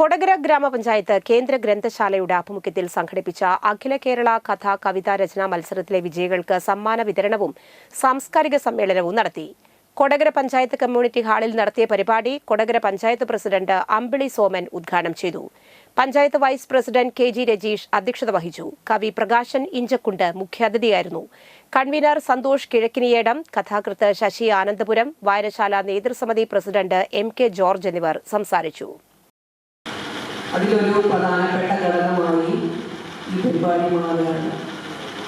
കൊടകര ഗ്രാമപഞ്ചായത്ത് കേന്ദ്ര ഗ്രന്ഥശാലയുടെ ആഭിമുഖ്യത്തിൽ സംഘടിപ്പിച്ച അഖില കേരള കഥ കവിതാ രചനാ മത്സരത്തിലെ വിജയികൾക്ക് സമ്മാന വിതരണവും സാംസ്കാരിക സമ്മേളനവും നടത്തി. കൊടകര പഞ്ചായത്ത് കമ്മ്യൂണിറ്റി ഹാളിൽ നടത്തിയ പരിപാടി കൊടകര പഞ്ചായത്ത് പ്രസിഡന്റ് അമ്പിളി സോമൻ ഉദ്ഘാടനം ചെയ്തു. Panchayat vice president K G Rajeesh അധ്യക്ഷത വഹിച്ചു. കവി പ്രകാശൻ ഇഞ്ചക്കുണ്ട് മുഖ്യാതിഥിയായിരുന്നു. കൺവീനർ സന്തോഷ് കിഴക്കിനിയേടം കഥാകൃത്ത് ശശി ആനന്ദപുരം വായനശാല നേതൃസമിതി പ്രസിഡന്റ് എം കെ ജോർജ് എന്നിവർ സംസാരിച്ചു. അതിലൊരു പ്രധാനപ്പെട്ട ഘടകമായി ഈ പരിപാടി മാറുകയാണ്.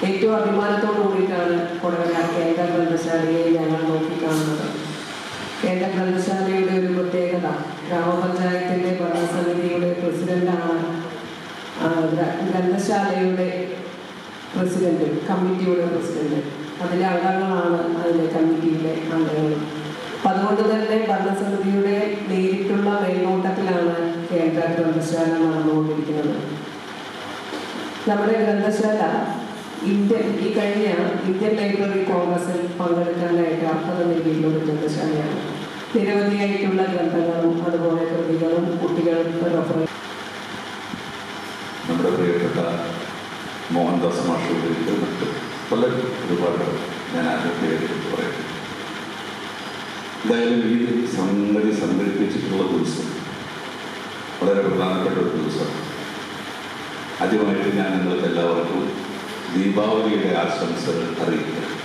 ഏറ്റവും അഭിമാനത്തോടു കൂടിയിട്ടാണ് കൊടകര കേന്ദ്ര ഗ്രന്ഥശാലയെ ഞങ്ങൾ നോക്കിക്കാണുന്നത്. കേന്ദ്ര ഗ്രന്ഥശാലയുടെ ഒരു പ്രത്യേകത ഗ്രാമപഞ്ചായത്തിന്റെ ഭരണസമിതിയുടെ പ്രസിഡന്റാണ് ഗ്രന്ഥശാലയുടെ പ്രസിഡന്റ് കമ്മിറ്റിയുടെ പ്രസിഡന്റ്. അതിലെ അംഗങ്ങളാണ് അതിലെ കമ്മിറ്റിയിലെ അംഗങ്ങൾ. അപ്പം അതുകൊണ്ട് തന്നെ ഭരണസമിതിയുടെ നേരിട്ടുള്ള മേൽനോട്ടത്തിലാണ് ഗ്രന്ഥശാല നടന്നുകൊണ്ടിരിക്കുന്നത് നമ്മുടെ ഗ്രന്ഥശാല ഇന്ത്യൻ ഈ കഴിഞ്ഞ ഇന്ത്യൻ ലൈബ്രറി കോൺഗ്രസിൽ പങ്കെടുക്കാനായിട്ട് അർഹത നൽകിയിട്ടുള്ള ഒരു ഗ്രന്ഥശാലയാണ്. നിരവധിയായിട്ടുള്ള ഗ്രന്ഥങ്ങളും അതുപോലെ കൃതികളും കുട്ടികൾക്ക് റഫർ നമ്മുടെ പ്രിയപ്പെട്ട മോഹൻദാസ് മാഷോട് മറ്റ് പല ഒരുപാട് ഞാൻ ആദ്യത്തെ പറയാം സംഗതി സംഘടിപ്പിച്ചിട്ടുള്ള ദിവസം വളരെ പ്രധാനപ്പെട്ട ഒരു ദിവസം. ആദ്യമായിട്ട് ഞാൻ നിങ്ങൾക്ക് എല്ലാവർക്കും ദീപാവലിയുടെ ആശംസകൾ അറിയിക്കുന്നു.